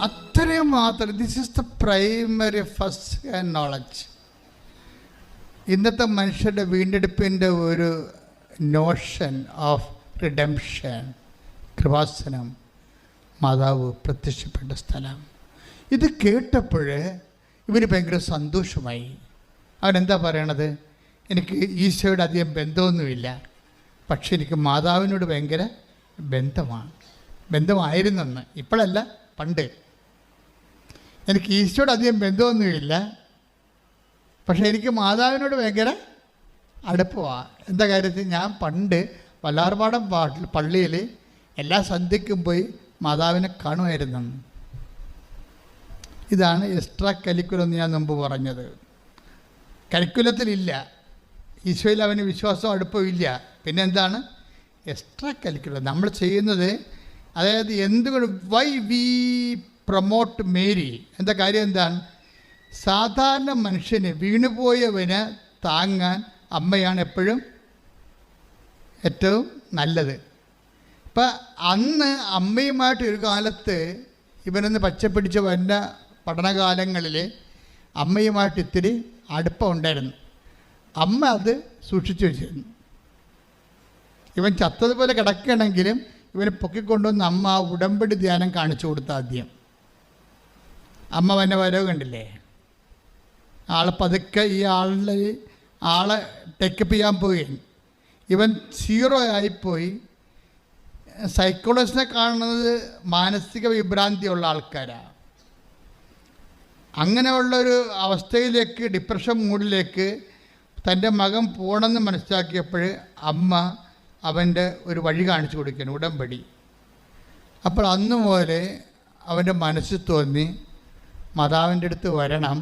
അത്രയും മാത്രം. This is the primary first knowledge ഇന്നത്തെ മനുഷ്യരുടെ വീണ്ടെടുപ്പിന്റെ ഒരു നോഷൻ ഓഫ് റിഡംഷൻ കൃപാസനം മാതാവ് പ്രത്യക്ഷപ്പെട്ട സ്ഥലം. ഇത് കേട്ടപ്പോൾ ഇവന് ഭയങ്കര സന്തോഷമായി. അവനെന്താ പറയണത്? എനിക്ക് ഈശോയുടെ അധികം ബന്ധമൊന്നുമില്ല. പക്ഷെ എനിക്ക് മാതാവിനോട് ഭയങ്കര ബന്ധമാണ്. ബന്ധമായിരുന്നെന്ന്. ഇപ്പോഴല്ല പണ്ട്. എനിക്ക് ഈശോട് അധികം ബന്ധമൊന്നുമില്ല. പക്ഷെ എനിക്ക് മാതാവിനോട് ഭയങ്കര അടുപ്പമാണ് എന്താ കാര്യത്തിൽ ഞാൻ പണ്ട് വല്ലാർപാടം പള്ളിയിൽ എല്ലാ സന്ധ്യക്കും പോയി മാതാവിനെ കാണുമായിരുന്നു. ഇതാണ് എക്സ്ട്രാ കരിക്കുലം എന്ന് ഞാൻ മുമ്പ് പറഞ്ഞത്. കരിക്കുലത്തിലില്ല. ഈശോയിൽ അവന് വിശ്വാസം അടുപ്പമില്ല പിന്നെ എന്താണ്? Extra curriculum. നമ്മൾ ചെയ്യുന്നത് അതായത് എന്തുകൊണ്ട് വൈ വി പ്രൊമോട്ട് മേരി എന്താ കാര്യം എന്താണ്? സാധാരണ മനുഷ്യന് വീണുപോയവന് താങ്ങാൻ അമ്മയാണ് എപ്പോഴും ഏറ്റവും നല്ലത്. ഇപ്പം അന്ന് അമ്മയുമായിട്ട് ഒരു കാലത്ത് ഇവനൊന്ന് പച്ചപ്പിടിച്ച് വന്ന പഠനകാലങ്ങളിൽ അമ്മയുമായിട്ട് ഇത്തിരി അടുപ്പം ഉണ്ടായിരുന്നു. അമ്മ അത് സൂക്ഷിച്ചു വെച്ചിരുന്നു. ഇവൻ ചത്തതുപോലെ കിടക്കണമെങ്കിലും ഇവനെ പൊക്കിക്കൊണ്ടുവന്ന് അമ്മ ഉടമ്പടി ധ്യാനം കാണിച്ചു കൊടുത്ത ആദ്യം. അമ്മ വന്ന വരവ് കണ്ടില്ലേ? ആൾ പതുക്കെ ഈ ആളിൽ ആളെ ടേക്കപ്പ് ചെയ്യാൻ പോവുകയും ഇവൻ സീറോ ആയിപ്പോയി. സൈക്കോളജിസ്റ്റിനെ കാണുന്നത് മാനസിക വിഭ്രാന്തിയുള്ള ആൾക്കാരാണ് അങ്ങനെയുള്ളൊരു അവസ്ഥയിലേക്ക് ഡിപ്രഷൻ മൂഡിലേക്ക് തന്റെ മകൻ പോകണമെന്ന് മനസ്സിലാക്കിയപ്പോൾ അമ്മ അവന്റെ ഒരു വഴി കാണിച്ചു കൊടുക്കുകയാണ് ഉടമ്പടി. അപ്പോൾ അന്ന് മുതലേ അവന്റെ മനസ്സിൽ തോന്നി മാതാവിന്റെ അടുത്ത് വരണം.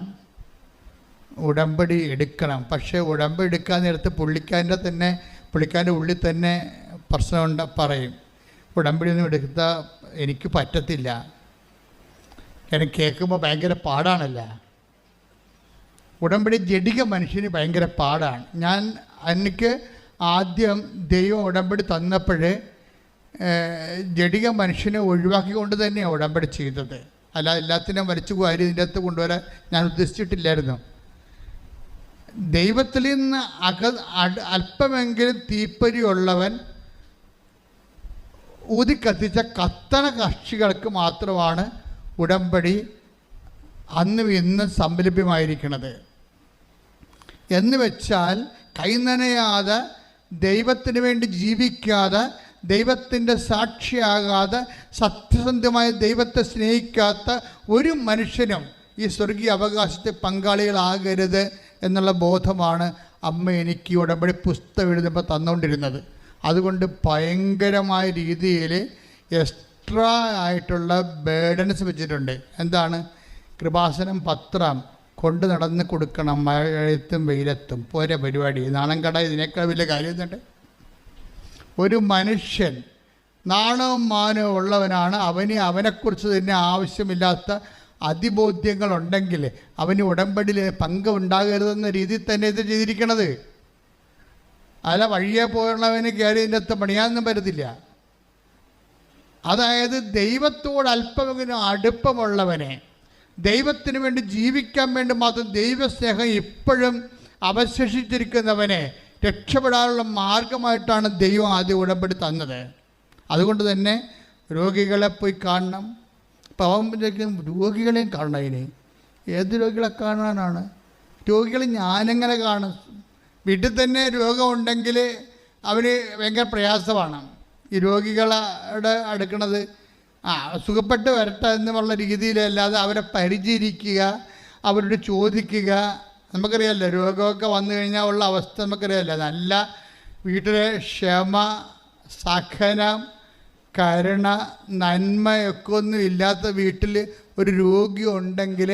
ഉടമ്പടി എടുക്കണം. പക്ഷേ ഉടമ്പടി എടുക്കാൻ നേരത്ത് പുള്ളിക്കാരന്റെ തന്നെ പുള്ളിക്കാരന്റെ ഉള്ളിൽ തന്നെ പ്രശ്നമുണ്ട് പറയും. ഉടമ്പടി ഒന്നും എടുത്ത എനിക്ക് പറ്റത്തില്ല. കാരണം കേൾക്കുമ്പോൾ ഭയങ്കര പാടാണല്ല. ഉടമ്പടി ജഡിക മനുഷ്യന് ഭയങ്കര പാടാണ്. ഞാൻ എനിക്ക് ആദ്യം ദൈവം ഉടമ്പടി തന്നപ്പോൾ ജഡിക മനുഷ്യനെ ഒഴിവാക്കിക്കൊണ്ട് തന്നെയാണ് ഉടമ്പടി ചെയ്തത്. അല്ല എല്ലാത്തിനും വലിച്ചു വാരി ഇതിന്റെ അകത്ത് കൊണ്ടുവരാൻ ഞാൻ ഉദ്ദേശിച്ചിട്ടില്ലായിരുന്നു. ദൈവത്തിൽ നിന്ന് അക അല്പമെങ്കിലും തീപ്പരിയുള്ളവൻ ഊതിക്കത്തിച്ച കത്തണ കക്ഷികൾക്ക് മാത്രമാണ് ഉടമ്പടി അന്നും ഇന്നും സംലഭ്യമായിരിക്കുന്നത് എന്നുവെച്ചാൽ കൈനനയാതെ ദൈവത്തിന് വേണ്ടി ജീവിക്കാതെ ദൈവത്തിന്റെ സാക്ഷിയാകാതെ സത്യസന്ധമായ ദൈവത്തെ സ്നേഹിക്കാത്ത ഒരു മനുഷ്യനും ഈ സ്വർഗീയ അവകാശത്തെ പങ്കാളികളാകരുത് എന്നുള്ള ബോധമാണ് അമ്മ എനിക്ക് ഉടമ്പടി പുസ്തകം എഴുതുമ്പോൾ തന്നുകൊണ്ടിരുന്നത്. അതുകൊണ്ട് ഭയങ്കരമായ രീതിയിൽ എക്സ്ട്രാ ആയിട്ടുള്ള ബേഡൻസ് വെച്ചിട്ടുണ്ട്. എന്താണ്? കൃപാസനം പത്രം കൊണ്ട് നടന്ന് കൊടുക്കണം മഴയത്തും വെയിലത്തും. പോരെ പരിപാടി. നാണം കട ഇതിനേക്കാൾ വലിയ കാര്യം എന്തുണ്ട് ഒരു മനുഷ്യൻ നാണവും മാനവും ഉള്ളവനാണ്. അവന് അവനെക്കുറിച്ച് തന്നെ ആവശ്യമില്ലാത്ത അതിബോധ്യങ്ങളുണ്ടെങ്കിൽ അവന് ഉടമ്പടിയിൽ പങ്ക് ഉണ്ടാകരുതെന്ന രീതിയിൽ തന്നെ ഇത് ചെയ്തിരിക്കണത്. അല്ല വഴിയെ പോയുള്ളവന് കയറി ഇതിന്റെ അകത്ത് പണിയാന്നും വരത്തില്ല അതായത് ദൈവത്തോട് അല്പമെങ്കിലും അടുപ്പമുള്ളവനെ ദൈവത്തിന് വേണ്ടി ജീവിക്കാൻ വേണ്ടി മാത്രം ദൈവസ്നേഹം ഇപ്പോഴും അവശേഷിച്ചിരിക്കുന്നവനെ രക്ഷപ്പെടാനുള്ള മാർഗമായിട്ടാണ് ദൈവം ആദ്യം ഉടമ്പടി തന്നത്. അതുകൊണ്ട് തന്നെ രോഗികളെ പോയി കാണണം. പാവമ്പോഴേക്കും രോഗികളെയും കാണണം ഇനി. ഏത് രോഗികളെ കാണാനാണ്? രോഗികൾ ഞാനെങ്ങനെ കാണും. വീട്ടിൽ തന്നെ രോഗമുണ്ടെങ്കിൽ അവന് ഭയങ്കര പ്രയാസമാണ്. ഈ രോഗികളുടെ അടുക്കണത്. ആ സുഖപ്പെട്ട് വരട്ടെ എന്നുള്ള രീതിയിലല്ലാതെ അവരെ പരിചരിക്കുക അവരോട് ചോദിക്കുക നമുക്കറിയാമല്ലോ രോഗമൊക്കെ വന്നു കഴിഞ്ഞാൽ ഉള്ള അവസ്ഥ നമുക്കറിയാമല്ലോ നല്ല വീട്ടിലെ ക്ഷമ സഹനം കരുണ നന്മയൊക്കെ ഒന്നും ഇല്ലാത്ത വീട്ടിൽ ഒരു രോഗി ഉണ്ടെങ്കിൽ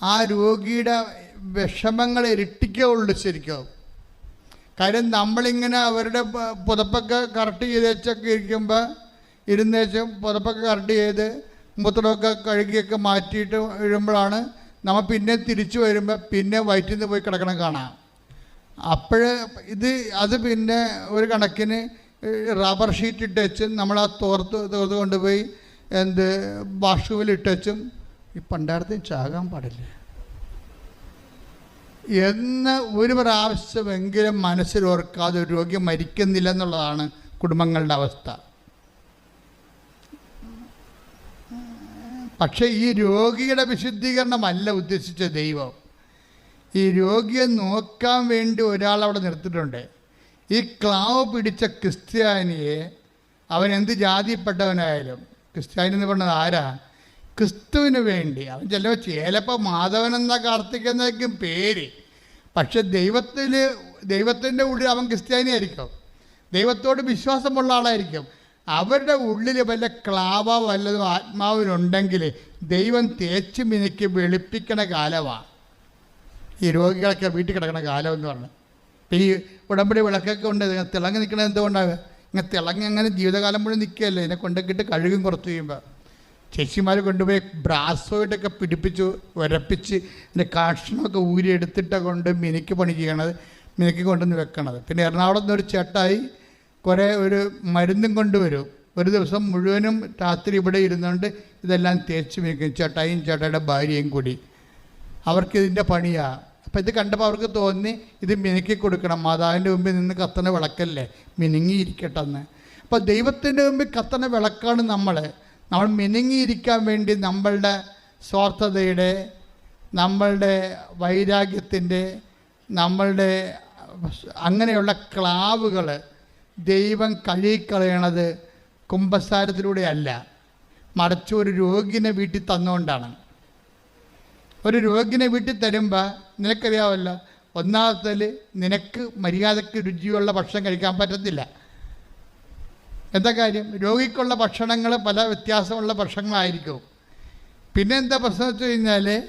ആ രോഗിയുടെ വിഷമങ്ങൾ ഇരട്ടിക്കുള്ളൂ ശരിക്കും. കാര്യം നമ്മളിങ്ങനെ അവരുടെ പുതപ്പൊക്കെ കറക്റ്റ് ചെയ്ത് വെച്ചൊക്കെ ഇരിക്കുമ്പോൾ ഇരുന്നേച്ചും പുതപ്പൊക്കെ കറക്റ്റ് ചെയ്ത് മൂത്രമൊക്കെ കഴുകിയൊക്കെ മാറ്റിയിട്ട് വീഴുമ്പോഴാണ് നമ്മൾ പിന്നെ തിരിച്ചു വരുമ്പോൾ പിന്നെ വയറ്റിൽ നിന്ന് പോയി കിടക്കണം കാണാം. അപ്പോൾ ഇത് അത് പിന്നെ ഒരു കണക്കിന് റബ്ബർ ഷീറ്റ് ഇട്ടച്ചും നമ്മൾ ആ തോർത്ത് തോർത്ത് കൊണ്ടുപോയി എന്ത് ഇട്ടച്ചും ഈ പണ്ടാരത്തെ ചാകാൻ പാടില്ല? എന്ന് ഒരു പ്രാവശ്യമെങ്കിലും മനസ്സിലോർക്കാതെ രോഗി മരിക്കുന്നില്ല എന്നുള്ളതാണ് കുടുംബങ്ങളുടെ അവസ്ഥ. പക്ഷേ ഈ രോഗിയുടെ വിശുദ്ധീകരണമല്ല ഉദ്ദേശിച്ച ദൈവം. ഈ രോഗിയെ നോക്കാൻ വേണ്ടി ഒരാൾ അവിടെ നിർത്തിയിട്ടുണ്ട്. ഈ ക്ലാവ് പിടിച്ച ക്രിസ്ത്യാനിയെ അവൻ എന്ത് ജാതിപ്പെട്ടവനായാലും ക്രിസ്ത്യാനി എന്ന് പറഞ്ഞത് ആരാ? ക്രിസ്തുവിന് വേണ്ടി. അവൻ ചിലപ്പോൾ ചിലപ്പോൾ മാധവൻ എന്ന അർത്ഥിക്കുന്നതായിരിക്കും പേര്. പക്ഷെ ദൈവത്തിൽ ദൈവത്തിന്റെ ഉള്ളിൽ അവൻ ക്രിസ്ത്യാനി ആയിരിക്കും ദൈവത്തോട് വിശ്വാസമുള്ള ആളായിരിക്കും. അവരുടെ ഉള്ളിൽ വല്ല ക്ലാവ വല്ലതും ആത്മാവിനുണ്ടെങ്കിൽ ദൈവം തേച്ച് മിനിക്ക് വെളുപ്പിക്കണ കാലമാണ് ഈ രോഗികളൊക്കെ വീട്ടിൽ കിടക്കണ കാലം എന്ന് പറഞ്ഞു. ഇപ്പം ഈ ഉടമ്പടി വിളക്കൊക്കെ ഉണ്ട് ഇങ്ങനെ തിളങ്ങി നിൽക്കണത് എന്തുകൊണ്ടാണ്? ഇങ്ങനെ തിളങ്ങി അങ്ങനെ ജീവിതകാലം മുഴുവൻ നിൽക്കുകയല്ലേ? ഇതിനെ കൊണ്ടക്കിട്ട് കഴുകും കുറച്ച് കഴിയുമ്പോൾ ചേച്ചിമാർ കൊണ്ടുപോയി ബ്രാസോയിട്ടൊക്കെ പിടിപ്പിച്ച് ഉരപ്പിച്ച് ഇതിന്റെ കാഷ്ണമൊക്കെ ഊരി എടുത്തിട്ടൊക്കെ കൊണ്ട് മിനിക്ക് പണി ചെയ്യണത് മിനിക്ക് കൊണ്ടുവന്ന് വെക്കണത്. പിന്നെ എറണാകുളത്ത് നിന്ന് ഒരു ചേട്ടായി കുറേ ഒരു മരുന്നും കൊണ്ടുവരും. ഒരു ദിവസം മുഴുവനും രാത്രി ഇവിടെ ഇരുന്നുകൊണ്ട് ഇതെല്ലാം തേച്ച് വയ്ക്കും ചേട്ടായും ചേട്ടായുടെ ഭാര്യയും കൂടി. അവർക്കിതിന്റെ പണിയാണ് അപ്പം ഇത് കണ്ടപ്പോൾ അവർക്ക് തോന്നി ഇത് മിനുക്കി കൊടുക്കണം. മാതാവിന്റെ മുമ്പിൽ നിന്ന് കത്തണ വിളക്കല്ലേ? മിനുങ്ങിയിരിക്കട്ടെന്ന്. അപ്പോൾ ദൈവത്തിന്റെ മുമ്പിൽ കത്തണ വിളക്കാണ് നമ്മൾ നമ്മൾ മിനുങ്ങിയിരിക്കാൻ വേണ്ടി നമ്മളുടെ സ്വാർത്ഥതയുടെ നമ്മളുടെ വൈരാഗ്യത്തിന്റെ നമ്മളുടെ അങ്ങനെയുള്ള ക്ലാവുകൾ ദൈവം കഴുകിക്കളയണത് കുംഭസാരത്തിലൂടെയല്ല മറിച്ച് ഒരു രോഗിനെ വീട്ടിൽ തന്നുകൊണ്ടാണ്. ഒരു രോഗിനെ വീട്ടിൽ തരുമ്പോൾ നിനക്കറിയാമല്ലോ ഒന്നാമത്തെ നിനക്ക് മര്യാദയ്ക്ക് രുചിയുള്ള ഭക്ഷണം കഴിക്കാൻ പറ്റത്തില്ല. എന്താ കാര്യം? രോഗിക്കുള്ള ഭക്ഷണങ്ങൾ പല വ്യത്യാസമുള്ള ഭക്ഷണങ്ങളായിരിക്കും. പിന്നെ എന്താ പ്രശ്നം വെച്ച് കഴിഞ്ഞാൽ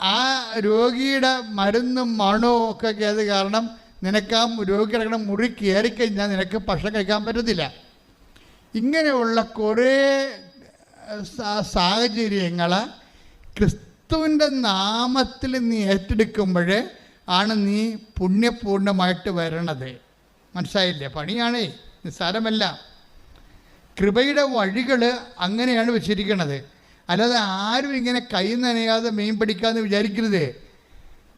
ആ രോഗിയുടെ മരുന്നും മണവും ഒക്കെ ആയത് കാരണം നിനക്ക് ആ രോഗി കിടക്കുന്ന മുറി കയറിക്കഴിഞ്ഞാൽ നിനക്ക് ഭക്ഷണം കഴിക്കാൻ പറ്റത്തില്ല. ഇങ്ങനെയുള്ള കുറേ സാഹചര്യങ്ങൾ ക്രിസ്തുവിന്റെ നാമത്തിൽ നീ ഏറ്റെടുക്കുമ്പോൾ ആണ് നീ പുണ്യപൂർണമായിട്ട് വരണത്. മനസ്സിലായില്ലേ? പണിയാണേ നിസ്സാരമല്ല. കൃപയുടെ വഴികൾ അങ്ങനെയാണ് വെച്ചിരിക്കുന്നത്. അല്ലാതെ ആരും ഇങ്ങനെ കൈ നനയാതെ മീൻ പിടിക്കാമെന്ന് വിചാരിക്കരുത്.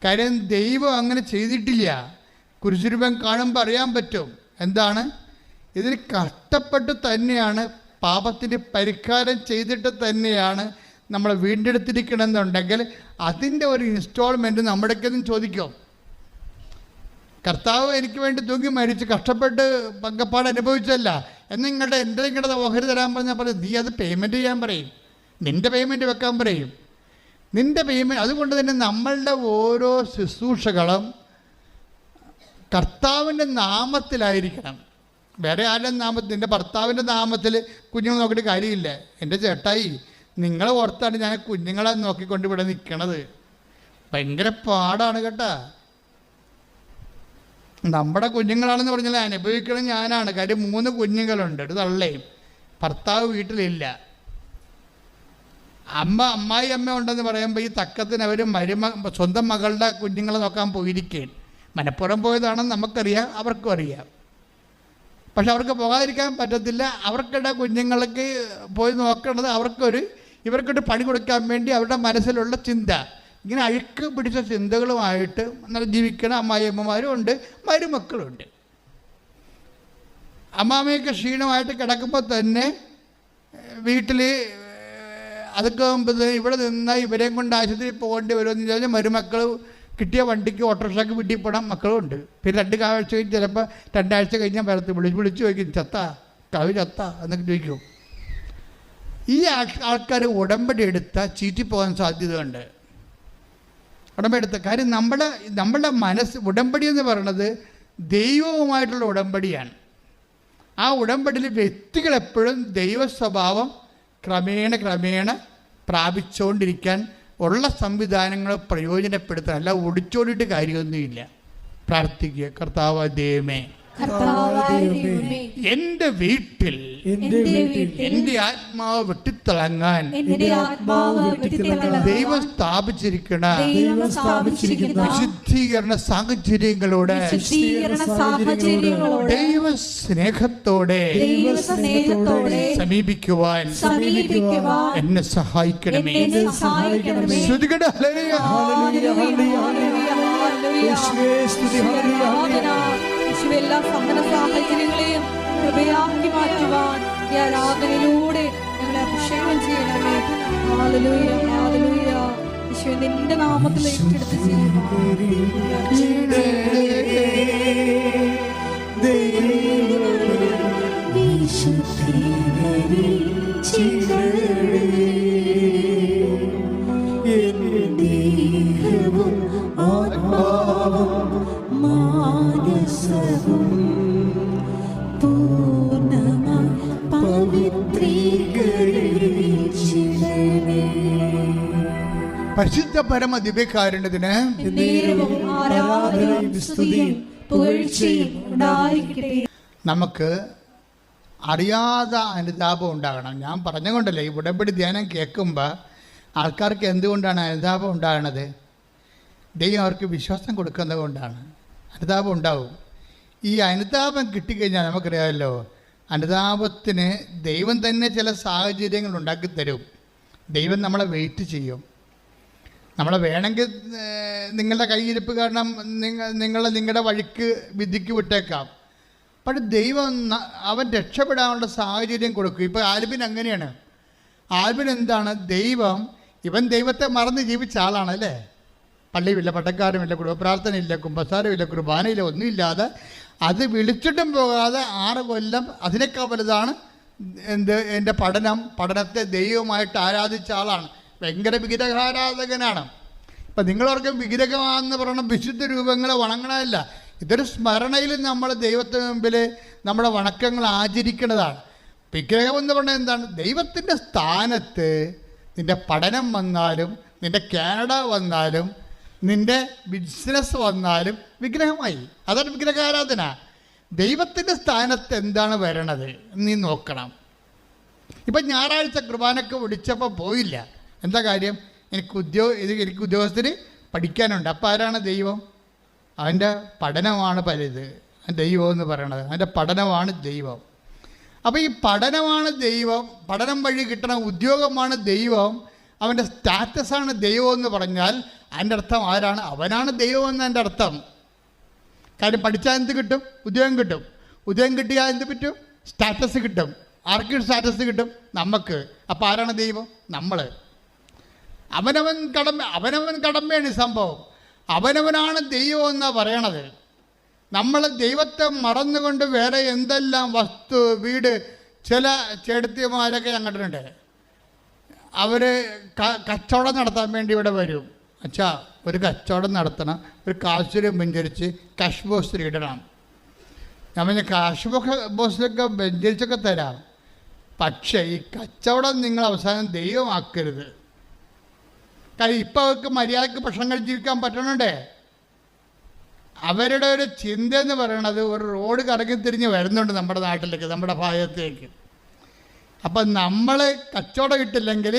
കാര്യം ദൈവം അങ്ങനെ ചെയ്തിട്ടില്ല. കുരിശുരൂപം കാണുമ്പോൾ അറിയാൻ പറ്റും. എന്താണ്? ഇതിന് കഷ്ടപ്പെട്ട് തന്നെയാണ് പാപത്തിന് പരിഹാരം ചെയ്തിട്ട് തന്നെയാണ് നമ്മൾ വീണ്ടെടുത്തിരിക്കണമെന്നുണ്ടെങ്കിൽ അതിന്റെ ഒരു ഇൻസ്റ്റാൾമെന്റ് നമ്മുടെക്കൊന്നും ചോദിക്കും. കർത്താവ് എനിക്ക് വേണ്ടി തൂങ്ങി മരിച്ച് കഷ്ടപ്പെട്ട് പങ്കപ്പാട് അനുഭവിച്ചല്ല എന്ന് നിങ്ങളുടെ എന്റെ നിങ്ങളുടെ ഓഹരി തരാൻ പറഞ്ഞാൽ പറയും നീ അത് പേയ്മെന്റ് ചെയ്യാൻ പറയും. നിന്റെ പേയ്മെന്റ് വെക്കാൻ പറയും. നിന്റെ പേയ്മെന്റ് അതുകൊണ്ട് തന്നെ നമ്മളുടെ ഓരോ ശുശ്രൂഷകളും കർത്താവിന്റെ നാമത്തിലായിരിക്കണം. വേറെ ആരുടെ നാമത്തിൽ? എന്റെ ഭർത്താവിന്റെ നാമത്തിൽ കുഞ്ഞുങ്ങൾ നോക്കിയിട്ട് കാര്യമില്ല. എന്റെ ചേട്ടായി നിങ്ങളെ ഓർത്താണ് ഞാൻ കുഞ്ഞുങ്ങളെ നോക്കിക്കൊണ്ട് ഇവിടെ നിൽക്കണത്. ഭയങ്കര പാടാണ് കേട്ടാ. നമ്മുടെ കുഞ്ഞുങ്ങളാണെന്ന് പറഞ്ഞാൽ അനുഭവിക്കണം ഞാനാണ്. കാര്യം മൂന്ന് കുഞ്ഞുങ്ങളുണ്ട്. ഒരു തള്ളയും ഭർത്താവ് വീട്ടിലില്ല. അമ്മ അമ്മായി അമ്മ ഉണ്ടെന്ന് പറയുമ്പോൾ ഈ തക്കത്തിന് അവർ മരുമ സ്വന്തം മകളുടെ കുഞ്ഞുങ്ങളെ നോക്കാൻ പോയിരിക്കുകയാണ്. മനപ്പുറം പോയതാണെന്ന് നമുക്കറിയാം അവർക്കും അറിയാം. പക്ഷെ അവർക്ക് പോകാതിരിക്കാൻ പറ്റത്തില്ല. അവർക്കിടെ കുഞ്ഞുങ്ങൾക്ക് പോയി നോക്കേണ്ടത് അവർക്കൊരു ഇവർക്കിട്ട് പണി കൊടുക്കാൻ വേണ്ടി അവരുടെ മനസ്സിലുള്ള ചിന്ത. ഇങ്ങനെ അഴുക്ക് പിടിച്ച ചിന്തകളുമായിട്ട് ജീവിക്കുന്ന അമ്മായിയമ്മമാരും ഉണ്ട് മരുമക്കളുണ്ട്. അമ്മാമ്മയൊക്കെ ക്ഷീണമായിട്ട് കിടക്കുമ്പോൾ തന്നെ വീട്ടിൽ അതൊക്കെ ഇവിടെ നിന്നാൽ ഇവരെയും കൊണ്ട് ആശുപത്രിയിൽ പോകേണ്ടി വരുമെന്ന് ചോദിച്ചാൽ മരുമക്കൾ കിട്ടിയ വണ്ടിക്ക് ഓട്ടോറിക്ഷയ്ക്ക് വീട്ടിൽ പോകണം മക്കളുണ്ട്. പിന്നെ രണ്ട് കാഴ്ച കഴിഞ്ഞ് ചിലപ്പോൾ രണ്ടാഴ്ച കഴിഞ്ഞാൽ വരത്ത്. വിളിച്ച് വിളിച്ച് ചോദിക്കും ചത്ത? കവി ചത്ത? എന്നൊക്കെ ചോദിക്കും. ഈ ആൾക്കാർ ഉടമ്പടി എടുത്താൽ ചീറ്റിപ്പോകാൻ സാധ്യതയുണ്ട്. ഉടമ്പടി എടുത്ത കാര്യം നമ്മുടെ നമ്മുടെ മനസ്സ് ഉടമ്പടി എന്ന് പറയുന്നത് ദൈവവുമായിട്ടുള്ള ഉടമ്പടിയാണ്. ആ ഉടമ്പടിയിൽ വ്യക്തികൾ എപ്പോഴും ദൈവ സ്വഭാവം ക്രമേണ ക്രമേണ പ്രാപിച്ചുകൊണ്ടിരിക്കാൻ ഉള്ള സംവിധാനങ്ങൾ പ്രയോജനപ്പെടുത്താൻ അല്ല ഒടിച്ചോടിയിട്ട് കാര്യമൊന്നുമില്ല. പ്രാർത്ഥിക്കുക കർത്താവ് ദൈവമേ. കർത്താവായ ദൈവമേ എന്റെ വീട്ടിൽ എന്റെ വീട്ടിൽ ആത്മാവ് വെട്ടിത്തിളങ്ങാൻ എന്റെ ആത്മാവ് വെട്ടിത്തിളങ്ങുക. ദൈവം സ്ഥാപിച്ചിരിക്കണ വിശുദ്ധീകരണ സാഹചര്യങ്ങളോടെ ദൈവ സ്നേഹത്തോടെ സമീപിക്കുവാൻ എന്നെ സഹായിക്കണമേ എന്നെ സഹായിക്കണമേ ശ്രുതികട ഹല്ലേലൂയ. ഹല്ലേലൂയ, ഹല്ലേലൂയ, ഹല്ലേലൂയ. യേശുവേ, സ്തുതി, ഹല്ലേലൂയ, ഹല്ലേലൂയ. ആരാധന. എല്ലാ സഹന സാഹചര്യങ്ങളെയും കൃപയാക്കി മാറ്റുവാൻ ഈ ആരാധനയിലൂടെ ഞങ്ങളെ അഭിഷേകം ചെയ്യണമേ. നിന്റെ നാമത്തിൽ ഏറ്റെടുത്ത് പരിശുദ്ധ പരമ ദിവ്യകാരുണ്യത്തിന് നമുക്ക് അറിയാതെ അനുതാപം ഉണ്ടാകണം. ഞാൻ പറഞ്ഞുകൊണ്ടല്ലേ ഈ ഉടമ്പടി ധ്യാനം കേൾക്കുമ്പോൾ ആൾക്കാർക്ക് എന്തുകൊണ്ടാണ് അനുതാപം ഉണ്ടാകുന്നത് ദൈവം അവർക്ക് വിശ്വാസം കൊടുക്കുന്നത് കൊണ്ടാണ്. അനുതാപം ഉണ്ടാവും. ഈ അനുതാപം കിട്ടിക്കഴിഞ്ഞാൽ നമുക്കറിയാമല്ലോ അനുതാപത്തിന് ദൈവം തന്നെ ചില സാഹചര്യങ്ങൾ ഉണ്ടാക്കി തരും ദൈവം നമ്മളെ വെയിറ്റ് ചെയ്യും. നമ്മളെ വേണമെങ്കിൽ നിങ്ങളുടെ കയ്യിരിപ്പ് കാരണം നിങ്ങൾ നിങ്ങളെ നിങ്ങളുടെ വഴിക്ക് വിധിക്ക് വിട്ടേക്കാം. പക്ഷെ ദൈവം അവൻ രക്ഷപ്പെടാനുള്ള സാഹചര്യം കൊടുക്കും. ഇപ്പോൾ ആൽബിൻ അങ്ങനെയാണ് ആൽബിൻ എന്താണ്? ദൈവം ഇവൻ ദൈവത്തെ മറന്ന് ജീവിച്ച ആളാണ് അല്ലേ? പള്ളിയുമില്ല പട്ടക്കാരുമില്ല കുടുംബപ്രാർത്ഥനയില്ല കുമ്പസാരമില്ല കുർബാനയില്ല ഒന്നുമില്ലാതെ അത് വിളിച്ചിട്ടും പോകാതെ ആറ് കൊല്ലം അതിനേക്കാൾ വലുതാണ് എന്ത്? എന്റെ പഠനം പഠനത്തെ ദൈവമായിട്ട് ആരാധിച്ച ആളാണ്. ഭയങ്കര വിഗ്രഹാരാധകനാണ്. ഇപ്പം നിങ്ങളോർക്കും വിഗ്രഹമാണെന്ന് പറയണം വിശുദ്ധ രൂപങ്ങളെ വണങ്ങണമല്ല ഇതൊരു സ്മരണയിൽ നമ്മൾ ദൈവത്തിന് മുമ്പിൽ നമ്മുടെ വണക്കങ്ങൾ ആചരിക്കുന്നതാണ് വിഗ്രഹം എന്ന് പറഞ്ഞാൽ എന്താണ്? ദൈവത്തിന്റെ സ്ഥാനത്ത് നിന്റെ പഠനം വന്നാലും നിന്റെ കാനഡ വന്നാലും നിന്റെ ബിസിനസ് വന്നാലും വിഗ്രഹമായി. അതാണ് വിഗ്രഹാരാധന. ദൈവത്തിന്റെ സ്ഥാനത്ത് എന്താണ് വരണത് നീ നോക്കണം. ഇപ്പം ഞായറാഴ്ച കുർബാനക്ക് വിളിച്ചപ്പോൾ പോയില്ല. എന്താ കാര്യം? എനിക്ക് ഉദ്യോഗ ഇത് എനിക്ക് ഉദ്യോഗസ്ഥന് പഠിക്കാനുണ്ട്. അപ്പോൾ ആരാണ് ദൈവം? അവന്റെ പഠനമാണ് പലത് ദൈവം എന്ന് പറയണത്. അവന്റെ പഠനമാണ് ദൈവം. അപ്പോൾ ഈ പഠനമാണ് ദൈവം. പഠനം വഴി കിട്ടണ ഉദ്യോഗമാണ് ദൈവം. അവന്റെ സ്റ്റാറ്റസാണ് ദൈവം എന്ന് പറഞ്ഞാൽ അതിന്റെ അർത്ഥം ആരാണ്? അവനാണ് ദൈവം എന്ന് എന്റെ അർത്ഥം. കാര്യം പഠിച്ചാൽ എന്ത് കിട്ടും? ഉദ്യോഗം കിട്ടും. ഉദ്യോഗം കിട്ടിയാൽ എന്ത് പറ്റും? സ്റ്റാറ്റസ് കിട്ടും. ആർക്കും സ്റ്റാറ്റസ് കിട്ടും? നമുക്ക്. അപ്പോൾ ആരാണ് ദൈവം? നമ്മൾ. അവനവൻ കടമ അവനവൻ കടമയാണ് സംഭവം. അവനവനാണ് ദൈവം എന്നാണ് പറയണത്. നമ്മൾ ദൈവത്തെ മറന്നുകൊണ്ട് വേറെ എന്തെല്ലാം വസ്തു വീട് ചില ചേട്ടത്തിമാരൊക്കെ ഞാൻ കണ്ടിട്ടുണ്ട് അവർ കച്ചവടം നടത്താൻ വേണ്ടി ഇവിടെ വരും. അച്ഛാ ഒരു കച്ചവടം നടത്തണം. ഒരു കാശുരം വെഞ്ചരിച്ച് കാഷ് ഇടണം. ഞാൻ പറഞ്ഞ കാഷ് ബോസിലൊക്കെ ബോക്സിലൊക്കെ വെഞ്ചരിച്ചൊക്കെ തരാം. പക്ഷേ ഈ കച്ചവടം നിങ്ങൾ അവസാനം ദൈവമാക്കരുത്. കാര്യം ഇപ്പം അവർക്ക് മര്യാദയ്ക്ക് ഭക്ഷണം കഴിച്ച് ജീവിക്കാൻ പറ്റണുണ്ടേ? അവരുടെ ഒരു ചിന്ത എന്ന് പറയണത് ഒരു റോഡ് കറങ്ങി തിരിഞ്ഞ് വരുന്നുണ്ട് നമ്മുടെ നാട്ടിലേക്ക് നമ്മുടെ ഭാഗത്തേക്ക്. അപ്പം നമ്മൾ കച്ചവടം ഇട്ടില്ലെങ്കിൽ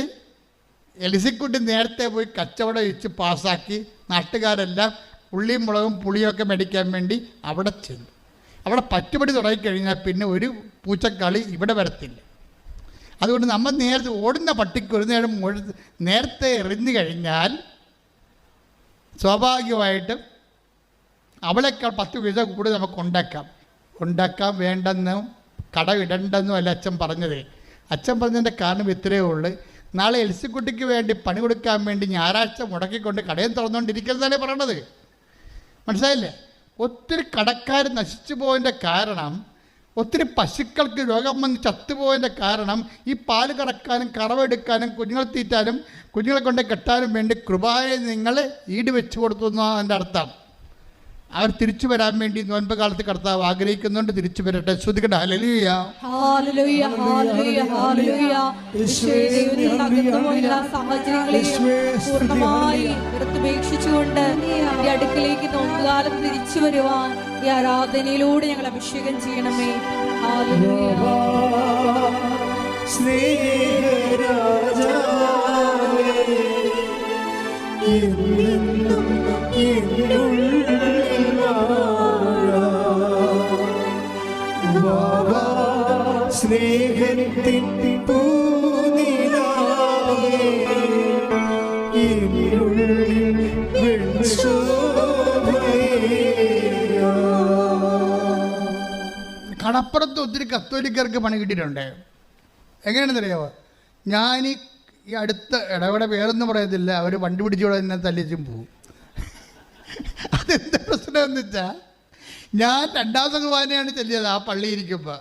എലിസിക്കുട്ടി നേരത്തെ പോയി കച്ചവടം ഇച്ച് പാസ്സാക്കി നാട്ടുകാരെല്ലാം ഉള്ളിയും മുളകും പുളിയൊക്കെ മേടിക്കാൻ വേണ്ടി അവിടെ ചെന്നു. അവിടെ പറ്റുപടി തുടങ്ങിക്കഴിഞ്ഞാൽ പിന്നെ ഒരു പൂച്ചക്കളി ഇവിടെ വരത്തില്ല. അതുകൊണ്ട് നമ്മൾ നേരത്തെ ഓടുന്ന പട്ടിക്ക് ഒരു നേരം നേരത്തെ എറിഞ്ഞു കഴിഞ്ഞാൽ സ്വാഭാവികമായിട്ടും അവളെക്കാൾ പത്ത് പൈസ കൂടുതൽ നമുക്ക് ഉണ്ടാക്കാം. ഉണ്ടാക്കാൻ വേണ്ടെന്നും കടമിടണ്ടെന്നും അല്ല അച്ഛൻ പറഞ്ഞത്. അച്ഛൻ പറഞ്ഞതിന്റെ കാരണം ഇത്രയേ ഉള്ളൂ. നാളെ എൽസിക്കുട്ടിക്ക് വേണ്ടി പണി കൊടുക്കാൻ വേണ്ടി ഞായറാഴ്ച മുടക്കിക്കൊണ്ട് കടയും തുറന്നുകൊണ്ടിരിക്കുന്നതല്ലേ പറയണത്. മനസ്സിലായില്ലേ? ഒത്തിരി കടക്കാർ നശിച്ചു പോയതിന്റെ കാരണം ഒത്തിരി പശുക്കൾക്ക് രോഗം വന്ന് ചത്തുപോയതിന്റെ കാരണം ഈ പാൽ കറക്കാനും കറവെടുക്കാനും കുഞ്ഞുങ്ങളെ തീറ്റാനും കുഞ്ഞുങ്ങളെ കൊണ്ട് കെട്ടാനും വേണ്ടി കൃപായെ നിങ്ങൾ ഈട് വെച്ചു കൊടുത്തു എന്നാണ് എന്റെ അർത്ഥം. അവർ തിരിച്ചു വരാൻ വേണ്ടി നോൻപ് കാലത്ത് കർത്താവ് ആഗ്രഹിക്കുന്നുണ്ട്. തിരിച്ചു വരട്ടെ. ശ്രദ്ധിക്കട്ടെ ഹലലിയ ഈ അടുക്കിലേക്ക് നോക്കുകാലം തിരിച്ചു വരുവാൻ ഈ ആരാധനയിലൂടെ ഞങ്ങൾ അഭിഷേകം ചെയ്യണമേ. ഹല്ലേലൂയ. സ്നേഹരാജാവേ എന്നെന്നും എന്നുള്ളിൽ. കടപ്പുറത്ത് ഒത്തിരി കത്തോലിക്കർക്ക് പണി കിട്ടിയിട്ടുണ്ട്. എങ്ങനെയാണെന്നറിയാമോ ഞാൻ ഈ അടുത്ത ഇടവേടെ പേരൊന്നും പറയത്തില്ല. അവർ വണ്ടി പിടിച്ചോടെ എന്നെ തല്ലിച്ചും പോവും. അതെന്താ? എന്ന് വെച്ചാൽ ഞാൻ രണ്ടാം കുർബാനയാണ് ചെല്ലിയത് ആ പള്ളി ഇരിക്കുമ്പോൾ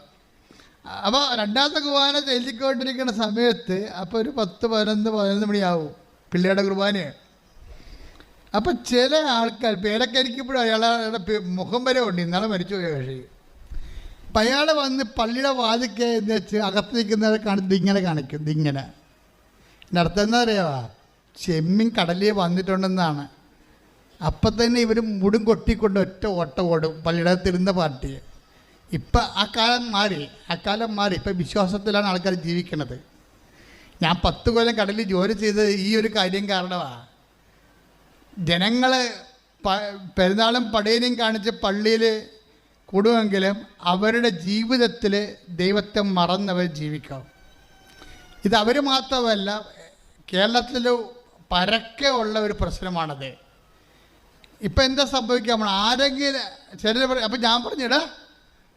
അപ്പോൾ രണ്ടാം കുർബാന ചെല്ലിക്കൊണ്ടിരിക്കുന്ന സമയത്ത് അപ്പോൾ ഒരു പത്ത് പതിനൊന്ന് പതിനൊന്ന് മണിയാവും പിള്ളേരുടെ കുർബാനയാണ് അപ്പം ചില ആൾക്കാർ പേരൊക്കെ ഇരിക്കുമ്പോഴും അയാളുടെ മുഖം വരെ ഉണ്ട്. ഇന്നാളെ മരിച്ചു പോയ കക്ഷി. അപ്പം അയാൾ വന്ന് പള്ളിയുടെ വാതിക്ക എന്ന് വെച്ച് അകത്ത് നിൽക്കുന്നവരെ കാണിച്ച് ഇങ്ങനെ കാണിക്കും. ഇതിങ്ങനെ നടത്തുന്നറിയാവാ ചെമ്മീൻ കടലിൽ വന്നിട്ടുണ്ടെന്നാണ്. അപ്പം തന്നെ ഇവർ മുടും കൊട്ടിക്കൊണ്ട് ഒറ്റ ഓട്ടം ഓടും പള്ളിയുടെ തിരുന്ന പാർട്ടി. ഇപ്പം ആ കാലം മാറി ആ കാലം മാറി. ഇപ്പം വിശ്വാസത്തിലാണ് ആൾക്കാർ ജീവിക്കുന്നത് ഞാൻ പത്ത് കൊല്ലം കടലിൽ ജോലി ചെയ്തത് ഈ ഒരു കാര്യം കാരണമാണ് ജനങ്ങൾ പെരുന്നാളും പടയനെയും കാണിച്ച് പള്ളിയിൽ കൂടുമെങ്കിലും അവരുടെ ജീവിതത്തിൽ ദൈവത്തെ മറന്നവർ ജീവിക്കാം. ഇത് അവർ മാത്രമല്ല കേരളത്തിൽ പരക്കെ ഉള്ള ഒരു പ്രശ്നമാണത്. ഇപ്പം എന്താ സംഭവിക്കുക? നമ്മൾ ആരെങ്കിലും ചിലർ പറയും അപ്പം ഞാൻ പറഞ്ഞിടാ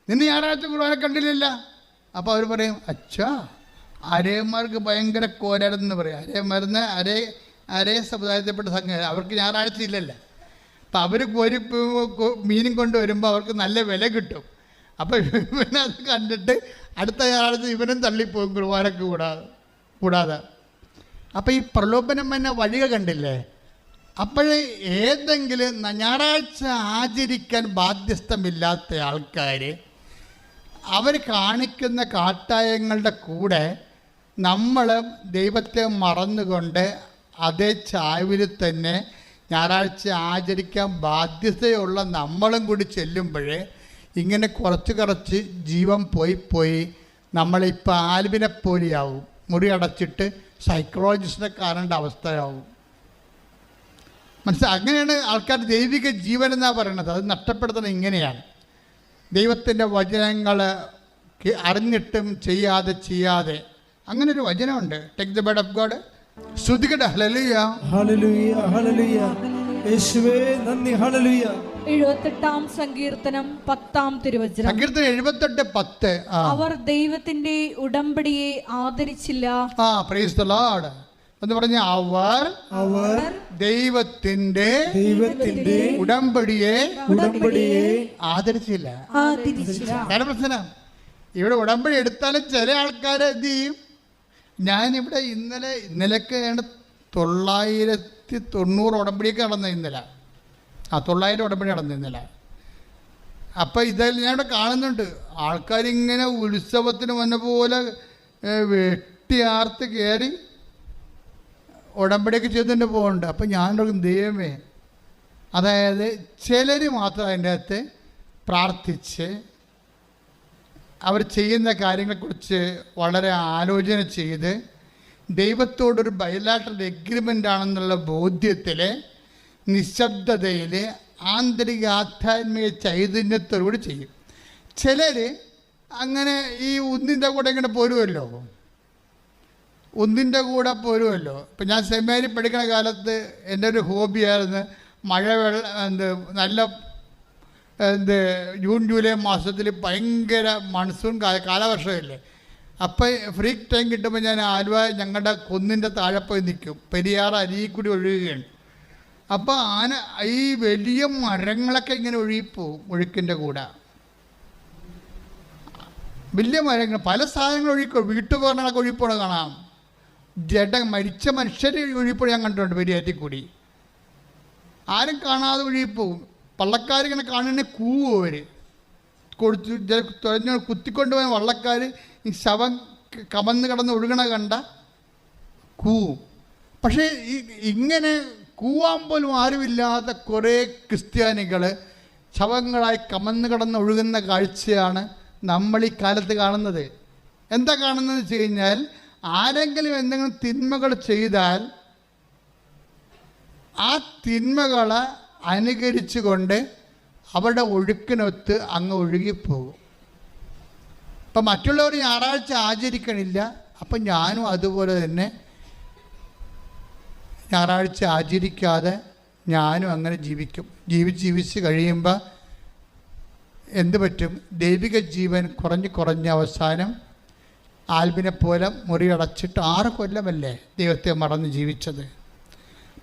നിന്നെ ഞായറാഴ്ച കുർബാന കണ്ടില്ലല്ല. അപ്പോൾ അവർ പറയും അച്ഛാ അരയന്മാർക്ക് ഭയങ്കര കോരാടെന്ന് പറയും. അരയന്മാരുന്ന് അരേ അരേ സമുദായത്തിൽപ്പെട്ട സംഘം. അവർക്ക് ഞായറാഴ്ച ഇല്ലല്ലോ. അപ്പം അവർ കോരി മീനും കൊണ്ട് വരുമ്പോൾ അവർക്ക് നല്ല വില കിട്ടും. അപ്പോൾ ഇവനത് കണ്ടിട്ട് അടുത്ത ഞായറാഴ്ച ഇവനും തള്ളിപ്പോകും കുർബാനക്ക് കൂടാതെ കൂടാതെ. അപ്പോൾ ഈ പ്രലോഭനം എന്ന വഴിക കണ്ടില്ലേ? അപ്പോഴേ ഏതെങ്കിലും ഞായറാഴ്ച ആചരിക്കാൻ ബാധ്യസ്ഥമില്ലാത്ത ആൾക്കാർ അവർ കാണിക്കുന്ന കാട്ടായങ്ങളുടെ കൂടെ നമ്മൾ ദൈവത്തെ മറന്നുകൊണ്ട് അതേ ചായവിൽ തന്നെ ഞായറാഴ്ച ആചരിക്കാൻ ബാധ്യതയുള്ള നമ്മളും കൂടി ചെല്ലുമ്പോഴേ ഇങ്ങനെ കുറച്ച് കുറച്ച് ജീവൻ പോയി പോയി നമ്മളിപ്പോൾ ആൽബിനെ പോലെയാവും. മുറി അടച്ചിട്ട് സൈക്കോളജിസ്റ്റിനെ കാണേണ്ട അവസ്ഥയാവും. മനസ്സിലായി അങ്ങനെയാണ് ആൾക്കാർ ദൈവിക ജീവൻ എന്നാണ് പറയുന്നത് അത് നഷ്ടപ്പെടുത്തുന്നത് ഇങ്ങനെയാണ്. ദൈവത്തിന്റെ വചനങ്ങൾ അറിഞ്ഞിട്ടും ചെയ്യാതെ ചെയ്യാതെ. അങ്ങനെ ഒരു വചനമുണ്ട്. Take the word of God ശ്രുതികട ഹലലിയ ഹല്ലേലൂയ ഹല്ലേലൂയ. യേശുവേ നന്ദി. ഹല്ലേലൂയ. എഴുപത്തെട്ടാം സങ്കീർത്തനം പത്താം തിരുവചനം. സങ്കീർത്തനം എഴുപത്തെട്ട് പത്ത്. അവർ ദൈവത്തിന്റെ ഉടമ്പടിയെ ആദരിച്ചില്ല. ആ പ്രൈസ് ദ ലോർഡ് എന്ന് പറഞ്ഞ അവർ അവർ ദൈവത്തിന്റെ ദൈവത്തിന്റെ ഉടമ്പടിയെ ഉടമ്പടിയെ ആദരിച്ചില്ല. അതാണ് പ്രശ്നം. ഇവിടെ ഉടമ്പടി എടുത്താലും ചില ആൾക്കാർ എന്ത് ചെയ്യും? ഞാനിവിടെ ഇന്നലെ ഇന്നലെയൊക്കെയാണ് തൊള്ളായിരത്തി തൊണ്ണൂറ് ഉടമ്പടിയൊക്കെ നടന്ന ഇന്നലെ. ആ തൊള്ളായിരം ഉടമ്പടി നടന്ന ഇന്നലെ. അപ്പം ഇതിൽ ഞാൻ ഇവിടെ കാണുന്നുണ്ട്. ആൾക്കാരിങ്ങനെ ഉത്സവത്തിന് വന്ന പോലെ വെട്ടിയാർത്ത് കയറി ഉടമ്പടിയൊക്കെ ചെയ്തുകൊണ്ട് പോകുന്നുണ്ട് അപ്പം ഓർക്കും, ദൈവമേ അതായത് ചിലർ മാത്രം അതിന്റെ അകത്ത് പ്രാർത്ഥിച്ച് അവർ ചെയ്യുന്ന കാര്യങ്ങളെക്കുറിച്ച് വളരെ ആലോചന ചെയ്ത് ദൈവത്തോടൊരു ബയലാട്രൽ എഗ്രിമെന്റ് ആണെന്നുള്ള ബോധ്യത്തിൽ നിശബ്ദതയിൽ ആന്തരിക ആധ്യാത്മിക ചൈതന്യത്തോടുകൂടി ചെയ്യും. ചിലർ അങ്ങനെ ഈ ഒന്നിന്റെ കൂടെ ഇങ്ങനെ പോരുമല്ലോ. ഒന്നിന്റെ കൂടെ പോരുമല്ലോ. ഇപ്പം ഞാൻ സെമിനാരി പഠിക്കുന്ന കാലത്ത് എന്റെ ഒരു ഹോബിയായിരുന്നു മഴ വെള്ള എന്ത് നല്ല എന്ത് ജൂൺ ജൂലൈ മാസത്തിൽ ഭയങ്കര മൺസൂൺ കാല കാലവർഷമില്ലേ. അപ്പം ഫ്രീ ടൈം കിട്ടുമ്പോൾ ഞാൻ ആലുവ ഞങ്ങളുടെ കുന്നിന്റെ താഴെ പോയി നിൽക്കും. പെരിയാർ അരിയിൽ കൂടി ഒഴുകുകയാണ്. അപ്പോൾ ആന ഈ വലിയ മരങ്ങളൊക്കെ ഇങ്ങനെ ഒഴുകിപ്പോവും ഒഴുക്കിന്റെ കൂടെ. വലിയ മരങ്ങൾ പല സാധനങ്ങൾ ഒഴുക്കോ വീട്ടുപകരണങ്ങളൊക്കെ ഒഴുകിപ്പോണ കാണാം. ജഡ മരിച്ച മനുഷ്യർ ഒഴിപ്പോൾ ഞാൻ കണ്ടിട്ടുണ്ട് വെരിയാറ്റി കൂടി. ആരും കാണാതെ ഒഴുകിപ്പോവും വള്ളക്കാരിങ്ങനെ കാണുന്നതിനെ കൂവും അവർ കൊടുത്തു തുഴഞ്ഞു കുത്തിക്കൊണ്ടുപോയ വള്ളക്കാർ ഈ ശവം കമന്ന് കിടന്ന് ഒഴുകണ കണ്ട കൂവും. പക്ഷേ ഇങ്ങനെ കൂവാൻ പോലും ആരുമില്ലാത്ത കുറേ ക്രിസ്ത്യാനികൾ ശവങ്ങളായി കമന്ന് കിടന്ന് ഒഴുകുന്ന കാഴ്ചയാണ് നമ്മൾ ഈ കാലത്ത് കാണുന്നത്. എന്താ കാണുന്നതെന്ന് വെച്ച് കഴിഞ്ഞാൽ ആരെങ്കിലും എന്തെങ്കിലും തിന്മകൾ ചെയ്താൽ ആ തിന്മകളെ അനുകരിച്ചുകൊണ്ട് അവരുടെ ഒഴുക്കിനൊത്ത് അങ്ങ് ഒഴുകിപ്പോകും. ഇപ്പം മറ്റുള്ളവർ ഞായറാഴ്ച ആചരിക്കണില്ല അപ്പം ഞാനും അതുപോലെ തന്നെ ഞായറാഴ്ച ആചരിക്കാതെ ഞാനും അങ്ങനെ ജീവിക്കും. ജീവിച്ച് ജീവിച്ച് കഴിയുമ്പോൾ എന്ത് പറ്റും? ദൈവിക ജീവൻ കുറഞ്ഞ് കുറഞ്ഞ അവസാനം ആൽബിനെ പോലെ മുറിയടച്ചിട്ട് ആറ് കൊല്ലമല്ലേ ദൈവത്തെ മറന്ന് ജീവിച്ചത്?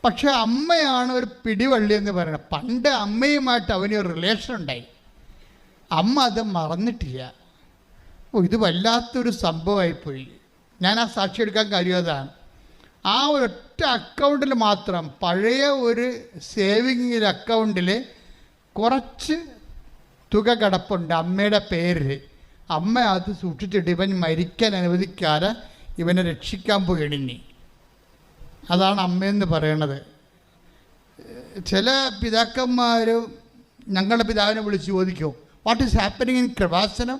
പക്ഷെ അമ്മയാണ് ഒരു പിടിവള്ളി എന്ന് പറയുന്നത്. പണ്ട് അമ്മയുമായിട്ട് അവന് ഒരു റിലേഷൻ ഉണ്ടായി. അമ്മ അത് മറന്നിട്ടില്ല. ഓ ഇത് വല്ലാത്തൊരു സംഭവമായിപ്പോയി. ഞാൻ ആ സാക്ഷി എടുക്കാൻ കഴിയാതാണ് ആ ഒരൊറ്റ അക്കൗണ്ടിൽ മാത്രം പഴയ ഒരു സേവിങ് അക്കൗണ്ടിൽ കുറച്ച് തുക കിടപ്പുണ്ട് അമ്മയുടെ പേരിൽ അമ്മ അത് സൂക്ഷിച്ചിട്ട് ഇവൻ മരിക്കാൻ അനുവദിക്കാതെ ഇവനെ രക്ഷിക്കാൻ പോയിണിഞ്ഞി അതാണ് അമ്മയെന്ന് പറയണത്. ചില പിതാക്കന്മാർ ഞങ്ങളുടെ പിതാവിനെ വിളിച്ച് ചോദിക്കും what is happening in Kripasanam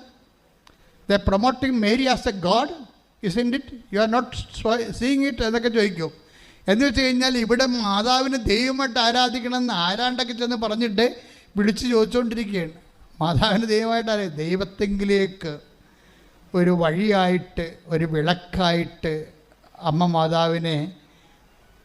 the promoting Mary as a God is in it you are not seeing it എന്നൊക്കെ ചോദിക്കും. എന്ന് വെച്ച് കഴിഞ്ഞാൽ ഇവിടെ മാതാവിനെ ദൈവമായിട്ട് ആരാധിക്കണമെന്ന് ആരാണ്ടൊക്കെ ചെന്ന് പറഞ്ഞിട്ട് വിളിച്ച് ചോദിച്ചുകൊണ്ടിരിക്കുകയാണ് മാതാവിന് ദൈവമായിട്ടല്ല ദൈവത്തെങ്കിലേക്ക് ഒരു വഴിയായിട്ട് ഒരു വിളക്കായിട്ട് അമ്മ മാതാവിനെ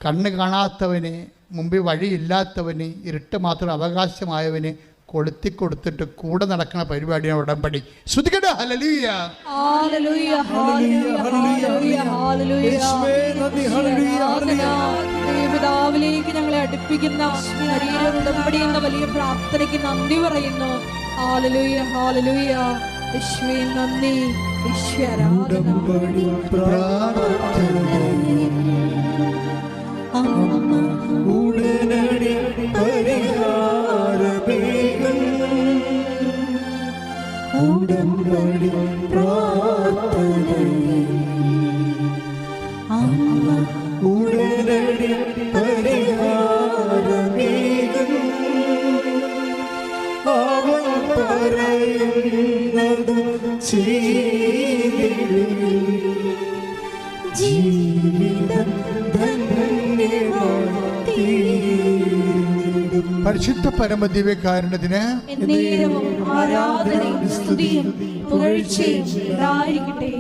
കണ്ണ് കാണാത്തവന് മുമ്പിൽ വഴിയില്ലാത്തവന് ഇരുട്ട് മാത്രം അവകാശമായവന് കൊളുത്തി കൊടുത്തിട്ട് കൂടെ നടക്കുന്ന പരിപാടിയാണ് ഉടമ്പടി. ശ്രുതികട ഹലലിയ. ദൈവപിതാവിലേക്ക് ഞങ്ങളെ അടുപ്പിക്കുന്ന ശരീര ഉടമ്പടി എന്ന വലിയ പ്രാർത്ഥനയ്ക്ക് നന്ദി പറയുന്നു. ഹാലലൂയ ഹാലലൂയ യേശുവേ നന്ദി. ഉടമ്പടി അമ്മ ഉടനടി പരിഹാരമേകും പരമദിവ്യകാരണത്തിന് ആരാധനയും സ്തുതിയും പുകഴ്ചയും ഉണ്ടായിരിക്കട്ടെ.